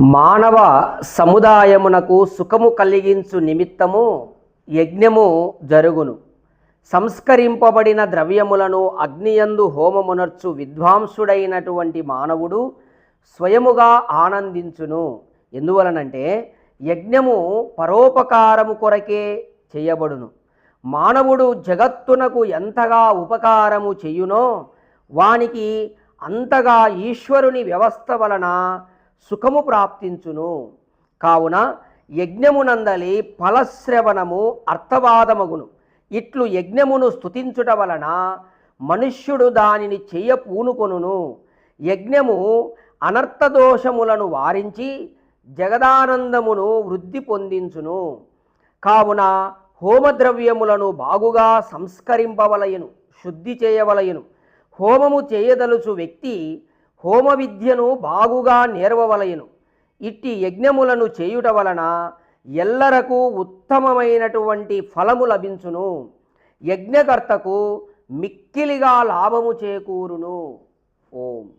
మానవ సముదాయమునకు సుఖము కలిగించు నిమిత్తము యజ్ఞము జరుగును. సంస్కరింపబడిన ద్రవ్యములను అగ్నియందు హోమమునర్చు విద్వాంసుడైనటువంటి మానవుడు స్వయముగా ఆనందించును. ఎందువలనంటే యజ్ఞము పరోపకారము కొరకే చేయబడును. మానవుడు జగత్తునకు ఎంతగా ఉపకారము చేయునో వానికి అంతగా ఈశ్వరుని వ్యవస్థ వలన సుఖము ప్రాప్తించును. కావున యజ్ఞమునందలి ఫలశ్రవణము అర్థవాదమగును. ఇట్లు యజ్ఞమును స్తుతించుట వలన మనుష్యుడు దానిని చెయ్య పూనుకొనును. యజ్ఞము అనర్థదోషములను వారించి జగదానందమును వృద్ధి పొందించును. కావున హోమద్రవ్యములను బాగుగా సంస్కరింపవలయను శుద్ధి చేయవలయను. హోమము చేయదలుచు వ్యక్తి హోమ విద్యను బాగుగా నేర్వవలయను. ఇట్టి యజ్ఞములను చేయుట వలన ఎల్లరకు ఉత్తమమైనటువంటి ఫలము లభించును. యజ్ఞకర్తకు మిక్కిలిగా లాభము చేకూరును. ఓం.